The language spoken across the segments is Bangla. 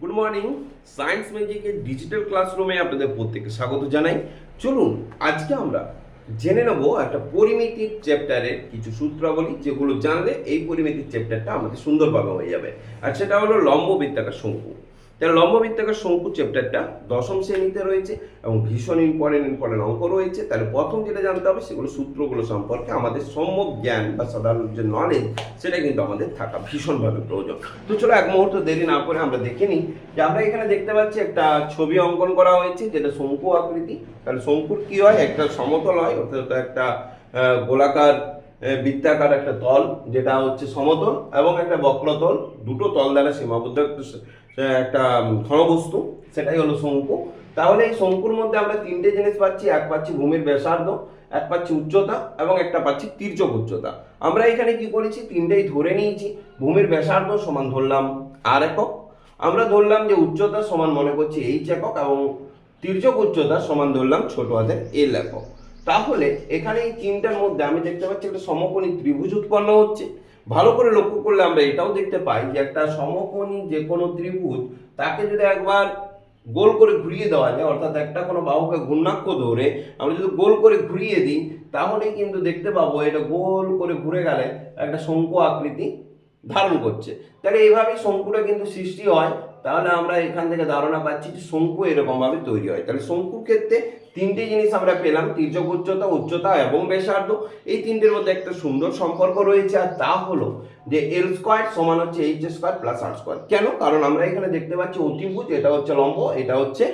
গুড মর্নিং সায়েন্স ম্যাজিকের ডিজিটাল ক্লাসরুমে আপনাদের প্রত্যেককে স্বাগত জানাই। চলুন, আজকে আমরা জেনে নেব একটা পরিমিতির চ্যাপ্টারের কিছু সূত্রাবলী, যেগুলো জানলে এই পরিমিতির চ্যাপ্টারটা আমাদের সুন্দরভাবে হয়ে যাবে। আর সেটা হলো লম্ব বৃত্তাকার শঙ্কু। তাহলে লম্ব বৃত্তাকার শঙ্কু চ্যাপ্টারটা দশম শ্রেণীতে রয়েছে এবং ভীষণ ইম্পর্টেন্ট ইম্পর্টেন্ট অঙ্ক রয়েছে। তাহলে প্রথম যেটা জানতে হবে সেগুলো সূত্রগুলো সম্পর্কে আমাদের সম্যক জ্ঞান বা সাধারণ যে নলেজ সেটা কিন্তু আমাদের থাকা ভীষণভাবে প্রয়োজন। তো চলো এক মুহূর্ত দেরি না করে আমরা দেখে নিই যে আমরা এখানে দেখতে পাচ্ছি একটা ছবি অঙ্কন করা হয়েছে, যেটা শঙ্কু আকৃতি। তাহলে শঙ্কুর কী হয়? একটা সমতল হয়, অর্থাৎ একটা গোলাকার বৃত্তাকার একটা তল, যেটা হচ্ছে সমতল এবং একটা বক্রতল। দুটো তল দ্বারা সীমাবদ্ধ একটা ঘনবস্তু সেটাই হলো শঙ্কু। তাহলে এই শঙ্কুর মধ্যে আমরা তিনটে জিনিস পাচ্ছি, এক পাচ্ছি ভূমির ব্যাসার্ধ, এক পাচ্ছি উচ্চতা এবং একটা পাচ্ছি তীর্যক উচ্চতা। আমরা এখানে কি করেছি? তিনটেই ধরে নিয়েছি, ভূমির ব্যাসার্ধ সমান ধরলাম আর একক। আমরা ধরলাম যে উচ্চতা সমান মনে করছি এইচ একক এবং তীর্যক উচ্চতা সমান ধরলাম ছোট হাতের এল একক। তাহলে এখানে এই তিনটার মধ্যে আমি দেখতে পাচ্ছি একটা সমকোণী ত্রিভুজ উৎপন্ন হচ্ছে। ভালো করে লক্ষ্য করলে আমরা এটাও দেখতে পাই যে একটা সমকোণী যে কোনো ত্রিভুজ তাকে যদি একবার গোল করে ঘুরিয়ে দেওয়া যায়, অর্থাৎ একটা কোনো বাহুকে ঘূর্ণাক্ষ ধরে আমরা যদি গোল করে ঘুরিয়ে দিই, তাহলে কিন্তু দেখতে পাবো এটা গোল করে ঘুরে গেলে একটা শঙ্কু আকৃতি ধারণ করছে। তাহলে এইভাবেই শঙ্কুটা কিন্তু সৃষ্টি হয়। তাহলে আমরা এখান থেকে ধারণা পাচ্ছি যে শঙ্কু এরকমভাবে তৈরি হয়। তাহলে শঙ্কুর ক্ষেত্রে তিনটে জিনিস আমরা পেলাম তির্যক উচ্চতা উচ্চতা এবং ব্যাসার্ধ। এই তিনটের মধ্যে একটা সুন্দর সম্পর্ক রয়েছে, আর তা হলো যে এল স্কোয়ার সমান হচ্ছে H square plus R square কেন? কারণ আমরা এখানে দেখতে পাচ্ছি অতিভুজ, এটা হচ্ছে লম্ব, এটা হচ্ছে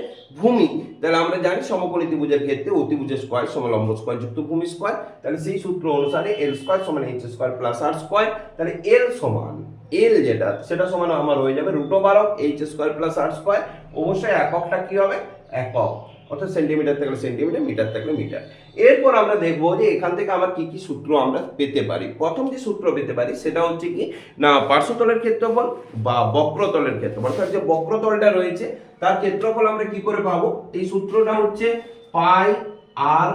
ভূমি। তাহলে আমরা জানি সমকোণী ত্রিভুজের ক্ষেত্রে অতিভুজের স্কোয়ার সমান লম্ব স্কোয়ার যুক্ত ভূমি স্কোয়ার তাহলে সেই সূত্র অনুসারে এল স্কোয়ার সমান H square plus R square তাহলে এল সমান এল যেটা, সেটা সমান আমার হয়ে যাবে রুটো বারো H square plus R square অবশ্যই এককটা কি হবে? একক। অর্থাৎ সেন্টিমিটার থাকলে সেন্টিমিটার মিটার থাকলে মিটার এরপর আমরা দেখব যে এখান থেকে আমার কি কি সূত্র আমরা পেতে পারি। প্রথম যে সূত্র পেতে পারি, সেটা হচ্ছে কি, না, পার্শ্বতলের ক্ষেত্রফল বা বক্রতলের ক্ষেত্রফল। অর্থাৎ যে বক্রতলটা রয়েছে, তার ক্ষেত্রফল আমরা কি করে পাবো? এই সূত্রটা হচ্ছে পাই আর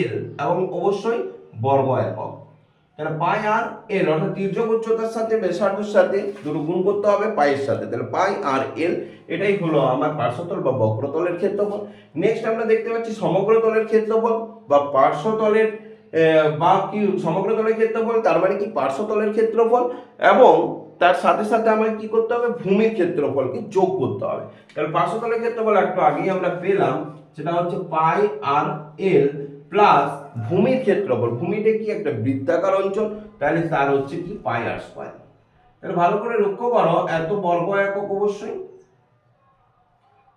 এল এবং অবশ্যই বর্গ একক তাহলে পাই আর এল, অর্থাৎ তির্যক উচ্চতার সাথে, ব্যাসার্ধের সাথে দুটো গুণ করতে হবে পায়ের সাথে। তাহলে পাই আর এল, এটাই হলো আমার পার্শ্বতল বা বক্রতলের ক্ষেত্রফল। নেক্সট আমরা দেখতে পাচ্ছি সমগ্রতলের ক্ষেত্রফল বা পার্শ্বতলের বা কি সমগ্রতলের ক্ষেত্রফল, তার মানে কি পার্শ্বতলের ক্ষেত্রফল এবং তার সাথে সাথে আমাকে কি করতে হবে? ভূমির ক্ষেত্রফলকে যোগ করতে হবে। তাহলে পার্শ্বতলের ক্ষেত্রফল একটু আগেই আমরা পেলাম, সেটা হচ্ছে পাই আর এল। প্লাস ভূমির ক্ষেত্রফল, ভূমিটা কি একটা বৃত্তাকার অঞ্চল? তাহলে তার হচ্ছে কি? পাই আর স্কোয়ার তাহলে ভালো করে লক্ষ্য করো, এত বর্গ একক অবশ্যই।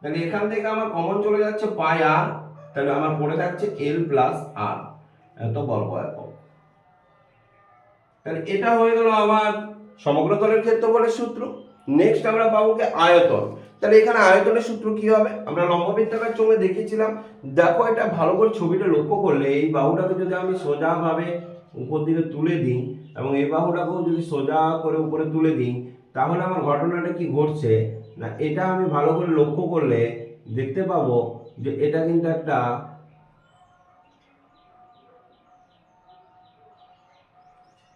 তাহলে এখান থেকে আমার কমন চলে যাচ্ছে পাই আর তাহলে আমার পড়ে থাকছে এল প্লাস আর এত বর্গ একক। তাহলে এটা হয়ে গেল আমার সমগ্র সমগ্রতলের ক্ষেত্রফলের সূত্র। নেক্সট আমরা পাবো কি? আয়তন। তাহলে এখানে আয়তনের সূত্র কি হবে? আমরা লম্ববৃত্তাকার চোঙে দেখেছিলাম দেখো এটা ভালো করে ছবিটা লক্ষ্য করলে এই বাহুটাকে যদি আমি সোজাভাবে উপর দিকে তুলে দিই এবং এই বাহুটাকেও যদি সোজা করে উপরে তুলে দিই, তাহলে আমার ঘটনাটা কি ঘটছে? না, এটা আমি ভালো করে লক্ষ্য করলে দেখতে পাবো যে এটা কিন্তু একটা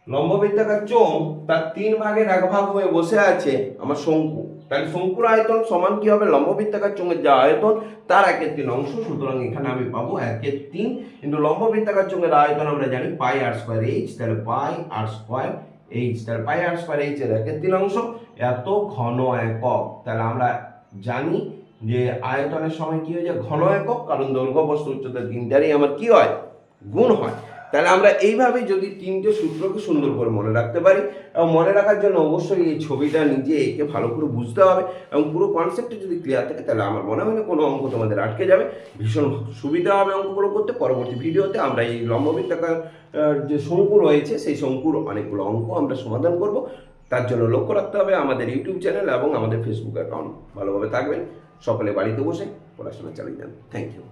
লম্ববৃত্তাকার চোঙ তার তিন ভাগের এক ভাগ হয়ে বসে আছে আমার শঙ্কু। তাহলে শঙ্কুর আয়তন সমান কি হবে? লম্ববৃত্তাকার চোঙের যা আয়তন, তার একের তিন অংশ, সুতরাং এখানে আমি পাবো একের তিন, কিন্তু লম্ববৃত্তাকার চোঙের আয়তন আমরা জানি পাই আর স্কোয়ার এইচ তাহলে পাই আর স্কোয়ার এইচ তাহলে পাই আর স্কোয়ার এইচ এর একের তিন অংশ, এত ঘন একক। তাহলে আমরা জানি যে আয়তনের সময় কি হয়ে যায়? ঘন একক, কারণ দৈর্ঘ্য বস্তু উচ্চতা তিনটারই আমার কি হয়? গুণ হয়। তাহলে আমরা এইভাবে যদি তিনটে সূত্রকে সুন্দর করে মনে রাখতে পারি, এবং মনে রাখার জন্য অবশ্যই এই ছবিটা নিজে এঁকে ভালো করে বুঝতে হবে, এবং পুরো কনসেপ্টটা যদি ক্লিয়ার থাকে, তাহলে আমার মনে হয় কোনো অঙ্ক তোমাদের আটকে যাবে। ভীষণ সুবিধা হবে অঙ্কগুলো করতে। পরবর্তী ভিডিওতে আমরা এই লম্ববৃত্তাকার যে শঙ্কু রয়েছে, সেই শঙ্কুর অনেকগুলো অঙ্ক আমরা সমাধান করব। তার জন্য লক্ষ্য রাখতে হবে আমাদের ইউটিউব চ্যানেল এবং আমাদের ফেসবুক অ্যাকাউন্ট ভালোভাবে থাকবেন। সকলে বাড়িতে বসে পড়াশোনা চালিয়ে যান। Thank you